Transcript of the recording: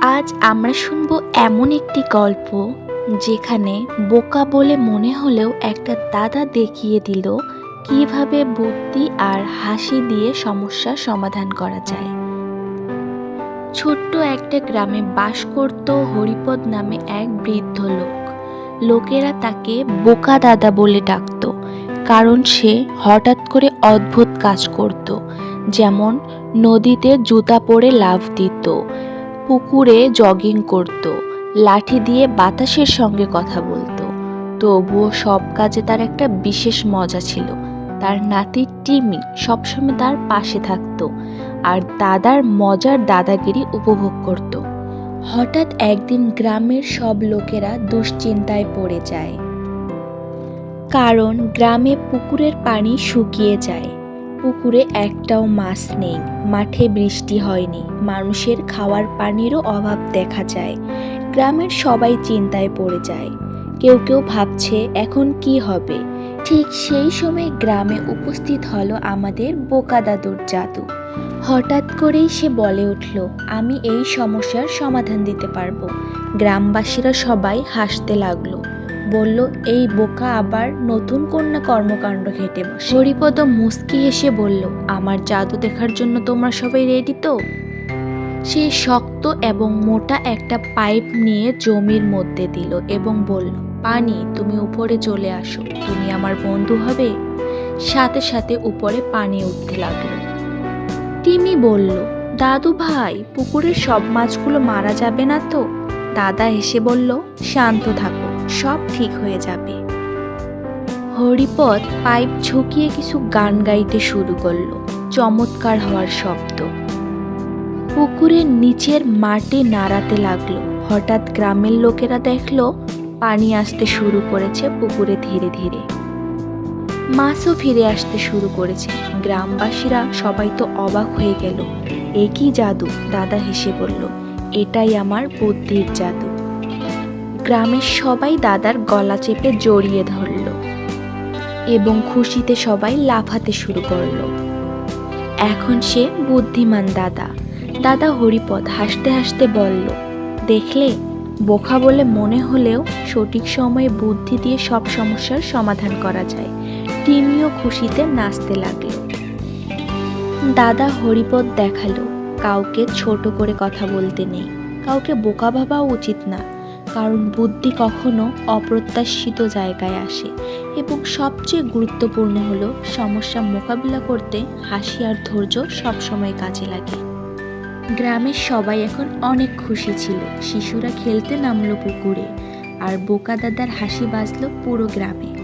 আজ আমরা শুনব এমন একটি গল্প যেখানে বোকা বলে মনে হলেও একটা দাদা দেখিয়ে দিল কীভাবে বুদ্ধি আর হাসি দিয়ে সমস্যার সমাধান করা যায়। ছোট্ট একটা গ্রামে বাস করত হরিপদ নামে এক বৃদ্ধ লোক। লোকেরা তাকে বোকা দাদা বলে ডাকত, কারণ সে হঠাৎ করে অদ্ভুত কাজ করত, যেমন নদীতে জুতা পরে লাফ দিত পুকুরে জগিং করত, লাঠি দিয়ে বাতাসের সঙ্গে কথা বলতো। তবুও সব কাজে তার একটা বিশেষ মজা ছিল। তার নাতি টিমি সবসময় তার পাশে থাকতো আর দাদার মজার দাদাগিরি উপভোগ করত। হঠাৎ একদিন গ্রামের সব লোকেরা দুশ্চিন্তায় পড়ে যায়। কারণ গ্রামে পুকুরের পানি শুকিয়ে যায়। পুকুরে একটাও মাছ নেই। মাঠে বৃষ্টি হয়নি। মানুষের খাওয়ার পানিরও অভাব দেখা যায়। গ্রামের সবাই চিন্তায় পড়ে যায়। কেউ কেউ ভাবছে, এখন কি হবে? ঠিক সেই সময় গ্রামে উপস্থিত হলো আমাদের বোকা দাদুর জাদু। হঠাৎ করেই সে বলে উঠল, আমি এই সমস্যার সমাধান দিতে পারব। গ্রামবাসীরা সবাই হাসতে লাগল। বলল, এই বোকা আবার নতুন কন্যা কর্মকাণ্ড ঘেটে বসে। হরিপদ মুস্কি হেসে বলল, আমার জাদু দেখার জন্য তোমরা সবাই রেডি তো? সে শক্ত এবং মোটা একটা পাইপ নিয়ে জমির মধ্যে দিল এবং বলল, পানি, তুমি উপরে চলে আসো। তুমি আমার বন্ধু হবে? সাথে সাথে উপরে পানি উঠতে লাগল। টিমি বলল, দাদু ভাই, পুকুরের সব মাছগুলো মারা যাবে না তো? দাদা হেসে বলল, শান্ত থাকো। সব ঠিক হয়ে যাবে। হরিপদ পাইপ ঝুঁকিয়ে কিছু গান গাইতে শুরু করল, চমৎকার হওয়ার শব্দ। পুকুরের নিচের মাটি নাড়াতে লাগল, হঠাৎ গ্রামের লোকেরা দেখল পানি আসতে শুরু করেছে পুকুরে ধীরে ধীরে। মাছও ফিরে আসতে শুরু করেছে, গ্রামবাসীরা সবাই তো অবাক হয়ে গেল। এ কি জাদু? দাদা হেসে বলল, এটাই আমার বুদ্ধির জাদু। গ্রামের সবাই দাদার গলা চেপে জড়িয়ে ধরল এবং খুশিতে সবাই লাফাতে শুরু করল। এখন সে বুদ্ধিমান দাদা। দাদা হরিপদ হাসতে হাসতে বলল, দেখলে বোকা বলে মনে হলেও সঠিক সময়ে বুদ্ধি দিয়ে সব সমস্যার সমাধান করা যায়। টিমিও খুশিতে নাচতে লাগল। দাদা হরিপদ দেখাল, কাউকে ছোট করে কথা বলতে নেই। কাউকে বোকা ভাবা উচিত না। কারণ বুদ্ধি কখনো অপ্রত্যাশিত জায়গায় আসে এবং সবচেয়ে গুরুত্বপূর্ণ হলো সমস্যা মোকাবিলা করতে হাসি আর ধৈর্য সবসময় কাজে লাগে। গ্রামের সবাই এখন অনেক খুশি ছিল। শিশুরা খেলতে নামলো পুকুরে আর বোকা দাদার হাসি বাজলো পুরো গ্রামে।